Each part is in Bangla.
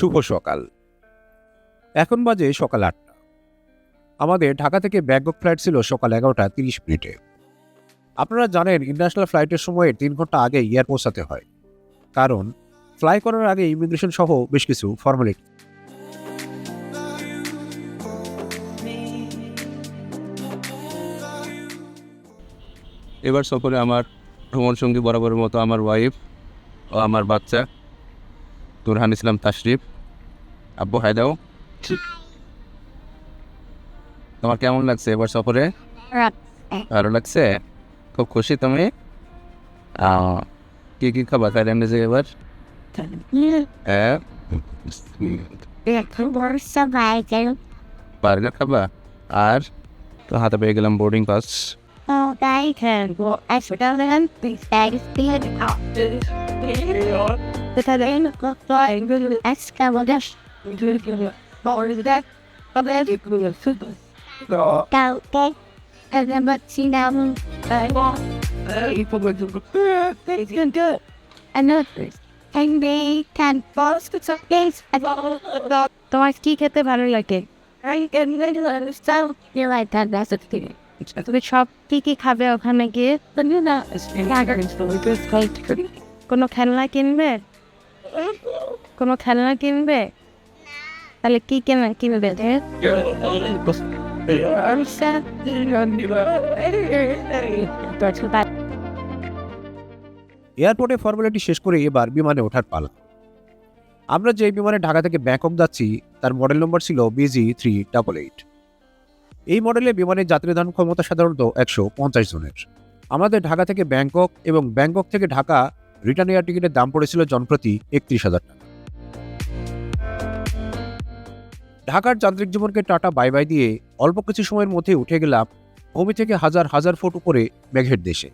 শুভ সকাল। এখন বাজে সকাল আটটা। আমাদের ঢাকা থেকে ব্যাংকক ফ্লাইট ছিল সকাল এগারোটা তিরিশ মিনিটে। আপনারা জানেন ইন্টারন্যাশনাল ফ্লাইটের সময় তিন ঘণ্টা আগে এয়ার পৌঁছাতে হয়। কারণ ফ্লাই করার আগে ইমিগ্রেশন সহ বেশ কিছু ফর্মালিটি এবার সফরে আমার ভ্রমণ সঙ্গী বরাবরের মতো আমার ওয়াইফ ও আমার বাচ্চা তুরহান ইসলাম তাশরিফ। আব্বু হাই দাও। তোমার কেমন লাগছে এবার সফরে? ভালো লাগছে? খুব খুশি তুমি? আহ, কি কি খাবার থাইল্যান্ডে যে এবার? হ্যাঁ. বার্গার খাবা? আর? তো হাতে পেয়ে গেলাম boarding pass Oh, I can go. I forgot them. These bags being out. The time of flying with the excavator. Or is that? But then you could have super. Go, go. And then, but see now, I want. You forgot to go. They can do it. Another. And they can boss the space. And all তোমার কি খেতে ভালো লাগে I can understand. You like that, that's the thing. তুমি সব কি কি খাবে ওখানে গিয়ে কোনো খেলনা কিনবে কোনো খেলনা কিনবে তাহলে কি কেনা কিনবে এয়ারপোর্টে ফর্মালিটি শেষ করে এবার বিমানে ওঠার পালা। আমরা যে বিমানে ঢাকা থেকে ব্যাংকক যাচ্ছি তার মডেল নম্বর ছিল বিজি থ্রি ডাবল এইট এই মডেলে বিমানের যাত্রী ধারণ ক্ষমতা সাধারণত একশো পঞ্চাশ জনের। আমাদের ঢাকা থেকে ব্যাংকক এবং ব্যাংকক থেকে ঢাকা রিটার্ন এয়ার টিকিটের দাম পড়েছিল জনপ্রতি একত্রিশ হাজার টাকা। ঢাকার যান্ত্রিক জীবনকে টাটা বাই বাই দিয়ে অল্প কিছু সময়ের মধ্যে উঠে গেলাম ভূমি থেকে হাজার হাজার ফুট উপরে মেঘের দেশে।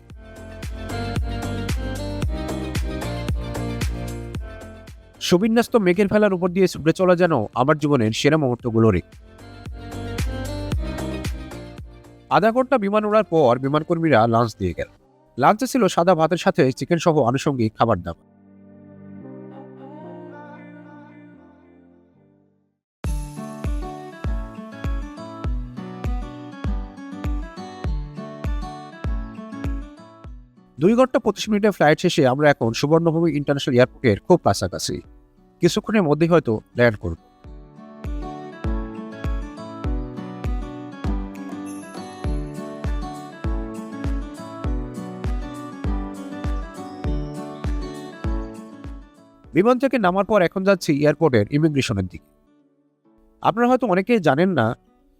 সুবিন্যস্ত মেঘের ফেলার উপর দিয়ে ছুটে চলা যেন আমার জীবনের সেরা মুহূর্তগুলোরই আধা ঘণ্টা বিমান ওড়ার পর বিমানকর্মীরা লাঞ্চ দিয়ে গেল। লাঞ্চে ছিল সাদা ভাতের সাথে চিকেন সহ আনুষঙ্গিক খাবার দাবার। দুই ঘণ্টা পঁচিশ মিনিটের ফ্লাইট শেষে আমরা এখন সুবর্ণভূমি ইন্টারন্যাশনাল এয়ারপোর্টের খুব কাছাকাছি। কিছুক্ষণের মধ্যেই হয়তো ল্যান্ড করব। বিমান থেকে নামার পর এখন যাচ্ছি এয়ারপোর্টের ইমিগ্রেশনের দিকে। আপনারা হয়তো অনেকেই জানেন না,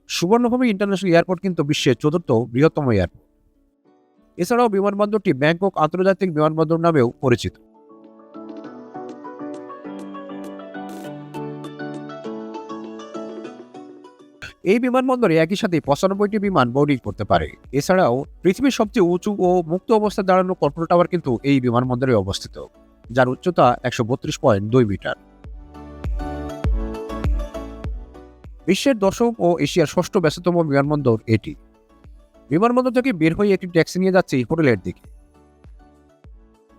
সুবর্ণভূমি ইন্টারন্যাশনাল এয়ারপোর্ট কিন্তু বিশ্বের চতুর্থ বৃহত্তম এয়ারপোর্ট এছাড়াও বিমানবন্দরটি ব্যাংকক আন্তর্জাতিক বিমানবন্দর নামেও পরিচিত। এই বিমানবন্দরে একই সাথে পঁচানব্বইটি বিমান বোর্ডিং করতে পারে। এছাড়াও পৃথিবীর সবচেয়ে উঁচু ও মুক্ত অবস্থায় দাঁড়ানো কন্ট্রোল টাওয়ার কিন্তু এই বিমানবন্দরে অবস্থিত, যার উচ্চতা একশো বত্রিশ পয়েন্ট দুই মিটার। বিশ্বের দশম ও এশিয়ার ষষ্ঠ ব্যস্ততম বিমানবন্দর এটি। বিমানবন্দর থেকে বের হয়ে একটি ট্যাক্সি নিয়ে যাচ্ছে হোটেলের দিকে।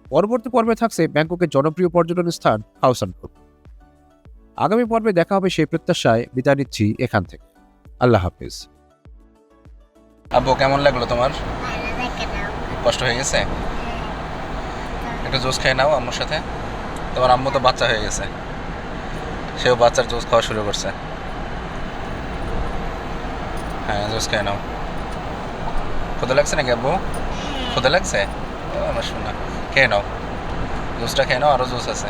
পরবর্তী পর্বে থাকছে ব্যাংককের জনপ্রিয় পর্যটন স্থান হাউসান গ্রুপ আগামী পর্বে দেখা হবে সেই প্রত্যাশায় বিদায় নিচ্ছি এখান থেকে। আল্লাহ হাফিজ। আব্বু কেমন লাগল তোমার? কষ্ট হয়ে গেছে? একটু জুস খেয়ে নাও আম্মুর সাথে। তোমার আম্মু তো বাচ্চা হয়ে গেছে। সেও বাচ্চার জুস খাওয়া শুরু করছে। হ্যাঁ জুস খেয়ে নাও। ক্ষুদে লাগছে নাকি আব্বু? ক্ষুদে লাগছে? আমার শোনা খেয়ে নাও। জুসটা খেয়ে নাও আরও জুস আছে।